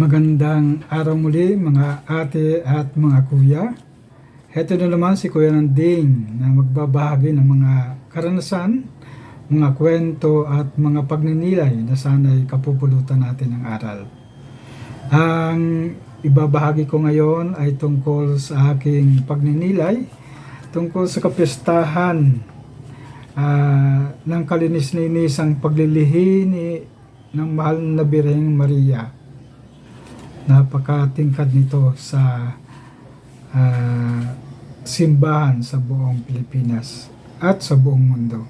Magandang araw muli mga ate at mga kuya. Heto na naman si Kuya Nanding na magbabahagi ng mga karanasan, mga kwento at mga pagninilay na sana'y kapupulutan natin ng aral. Ang ibabahagi ko ngayon ay tungkol sa aking pagninilay, tungkol sa kapistahan ah, ng kalinis-linisang paglilihi ni, ng mahal na Birheng Maria napakatingkad nito sa ah, simbahan sa buong Pilipinas at sa buong mundo.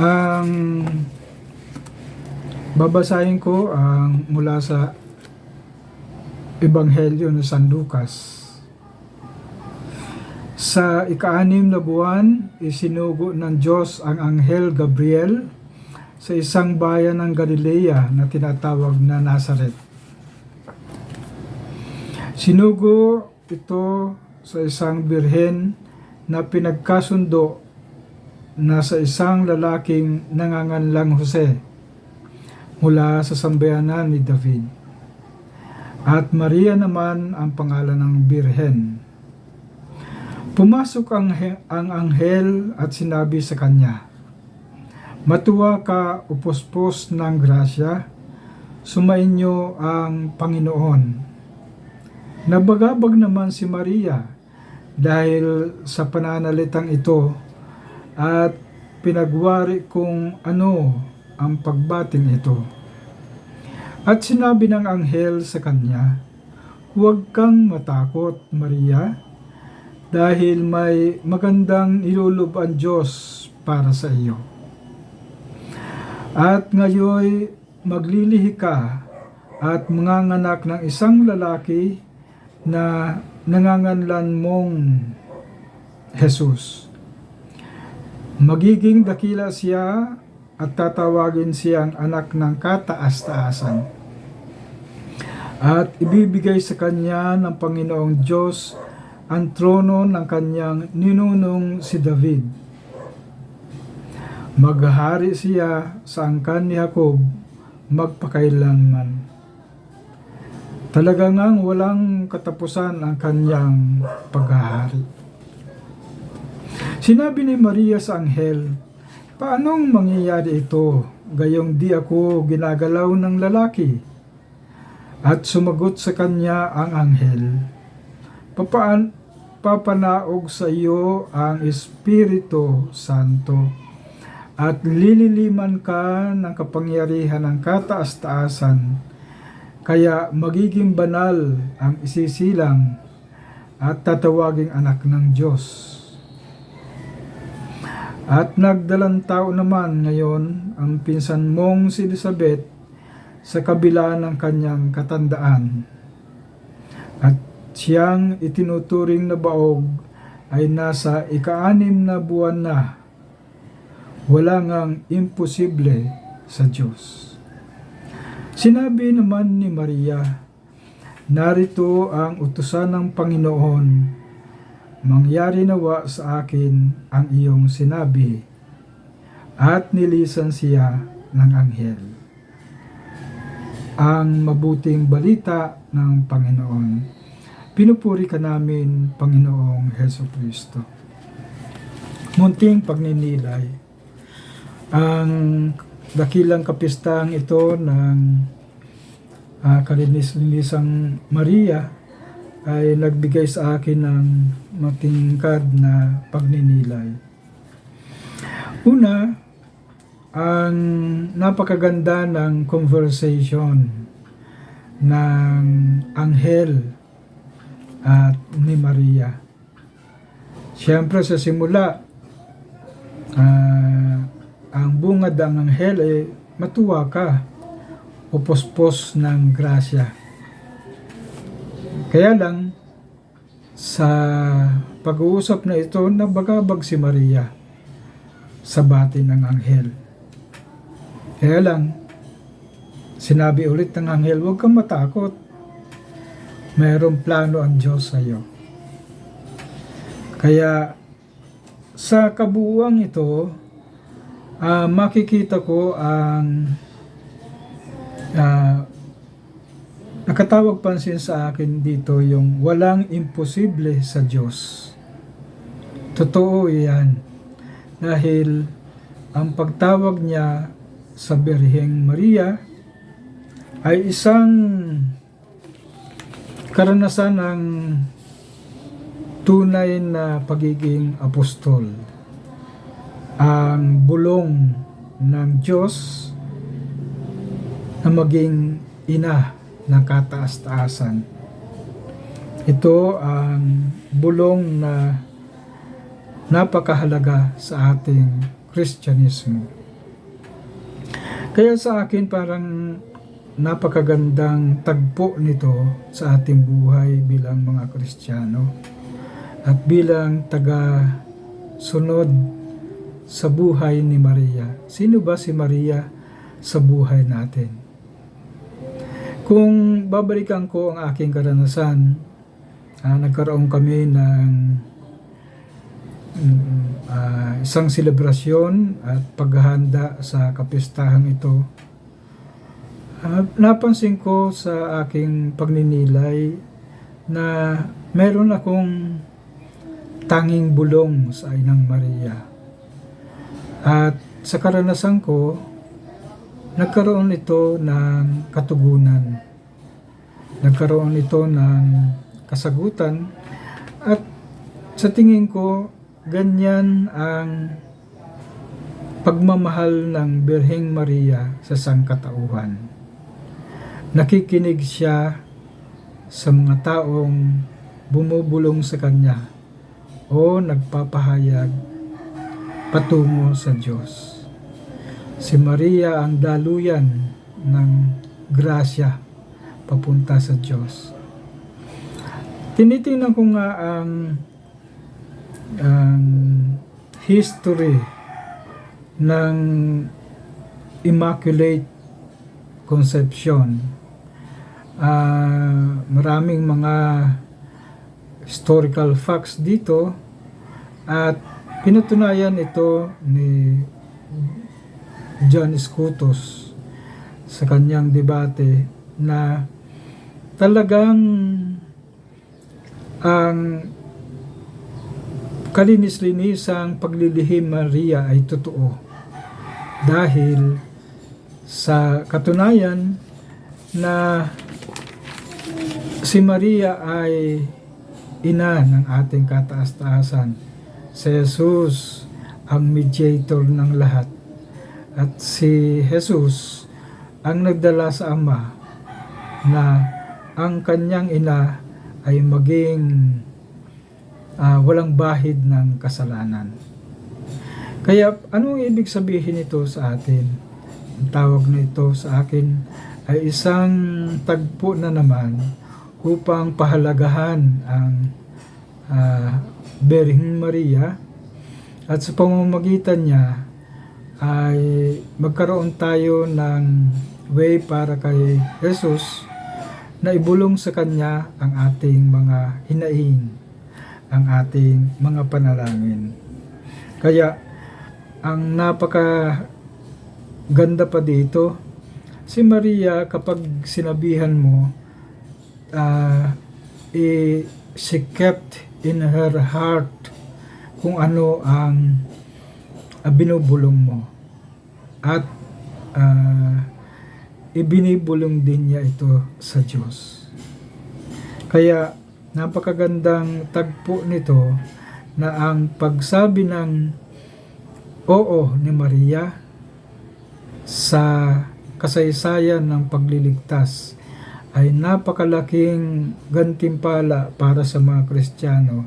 Ang babasahin ko ang mula sa Ebanghelyo ng San Lucas. Sa ika-anim na buwan, isinugo ng Diyos ang Anghel Gabriel sa isang bayan ng Galilea na tinatawag na Nazareth. Sinugo ito sa isang birhen na pinagkasundo na sa isang lalaking nanganganlang Jose mula sa sambayanan ni David. At Maria naman ang pangalan ng birhen. Pumasok ang, ang anghel at sinabi sa kanya, Matuwa ka, upospos ng grasya, sumainyo ang Panginoon. Nabagabag naman si Maria dahil sa pananalitang ito at pinagwari kung ano ang pagbating ito. At sinabi ng anghel sa kanya, Huwag kang matakot, Maria, dahil may magandang nilulub ang Diyos para sa iyo. At ngayoy maglilihi ka at manganganak ng isang lalaki na nanganganlan mong Jesus. Magiging dakila siya at tatawagin siyang anak ng kataas-taasan. At ibibigay sa kanya ng Panginoong Diyos ang trono ng kanyang ninunong si David. Maghahari siya sa angkan ni Jacob magpakailanman. Talaga ngang walang katapusan ang kanyang paghahari. Sinabi ni Maria sa anghel, Paanong mangyayari ito gayong di ako ginagalaw ng lalaki? At sumagot sa kanya ang anghel, Papaan, papanaog sa iyo ang Espiritu Santo at lililiman ka ng kapangyarihan ng kataas-taasan kaya magiging banal ang isisilang at tatawaging anak ng Diyos. At nagdalang tao naman ngayon ang pinsan mong si Elizabeth sa kabila ng kanyang katandaan. At siyang itinuturing na baog ay nasa ikaanim na buwan na. Wala ngang imposible sa Diyos. Sinabi naman ni Maria, Narito ang utusan ng Panginoon, mangyari nawa sa akin ang iyong sinabi. At nilisan siya ng anghel. Ang mabuting balita ng Panginoon. Pinupuri ka namin, Panginoong Heso Kristo. Munting pagninilay. Ang dakilang kapistang ito ng uh, kalinis-linisang Maria ay nagbigay sa akin ng matingkad na pagninilay. Una, ang napakaganda ng conversation ng anghel at ni Maria. Siyempre sa simula, uh, bungad ng anghel ay matuwa ka o pospos ng grasya. Kaya lang, sa pag-uusap na ito, nabagabag si Maria sa batin ng anghel. Kaya lang, sinabi ulit ng anghel, huwag kang matakot. Mayroong plano ang Diyos sa iyo. Kaya, sa kabuuan ito, uh, makikita ko ang uh, Nakatawag pansin sa akin dito yung walang imposible sa Diyos. Totoo yan. Dahil ang pagtawag niya sa Birheng Maria ay isang karanasan ng tunay na pagiging apostol. Ang bulong ng Diyos na maging ina ng kataas-taasan. Ito ang bulong na napakahalaga sa ating Kristyanismo. Kaya sa akin parang napakagandang tagpo nito sa ating buhay bilang mga Kristiyano at bilang taga sunod sa buhay ni Maria. Sino ba si Maria sa buhay natin? Kung babalikan ko ang aking karanasan, ah, nagkaroon kami ng mm, ah, isang selebrasyon at paghahanda sa kapistahang ito. Ah, napansin ko sa aking pagninilay na meron akong tanging bulong sa Inang Maria. At sa karanasan ko, nagkaroon ito ng katugunan. Nagkaroon ito ng kasagutan at sa tingin ko ganyan ang pagmamahal ng Birheng Maria sa sangkatauhan. Nakikinig siya sa mga taong bumubulong sa kanya o nagpapahayag patungo sa Diyos. Si Maria ang daluyan ng grasya papunta sa Diyos. Tinitingnan ko nga ang, ang history ng Immaculate Conception. Ah, maraming mga historical facts dito at pinatunayan ito ni John Scutus sa kanyang debate na talagang ang kalinis-linisang paglilihim Maria ay totoo dahil sa katunayan na si Maria ay ina ng ating kataas-taasan. Si Jesus ang mediator ng lahat at si Jesus ang nagdala sa Ama na ang kanyang ina ay maging ah, walang bahid ng kasalanan. Kaya anong ibig sabihin ito sa atin? Ang tawag na ito sa akin ay isang tagpo na naman upang pahalagahan ang uh, Birheng Maria at sa pamamagitan niya ay magkaroon tayo ng way para kay Jesus na ibulong sa Kanya ang ating mga hinaing, ang ating mga panalangin. Kaya, ang napaka ganda pa dito, si Maria kapag sinabihan mo, uh, eh, she kept in her heart kung ano ang uh, binubulong mo. At uh, ibinibulong din niya ito sa Diyos. Kaya napakagandang tagpo nito na ang pagsabi ng oo ni Maria sa kasaysayan ng pagliligtas ay napakalaking gantimpala para sa mga Kristiyano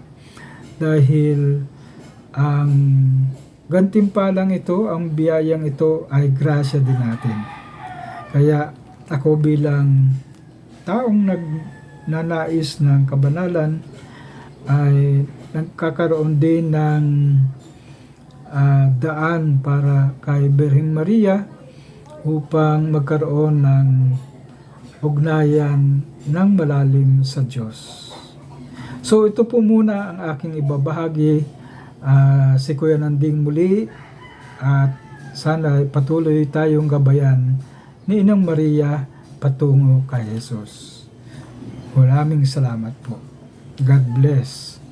dahil ang gantimpalang ito, ang biyayang ito ay grasya din natin. Kaya ako bilang taong nagnanais ng kabanalan ay nagkakaroon din ng uh, daan para kay Birhen Maria upang magkaroon ng ugnayan ng malalim sa Diyos. So ito po muna ang aking ibabahagi. Uh, si Kuya Nanding muli at sana patuloy tayong gabayan ni Inang Maria patungo kay Jesus. Maraming salamat po. God bless.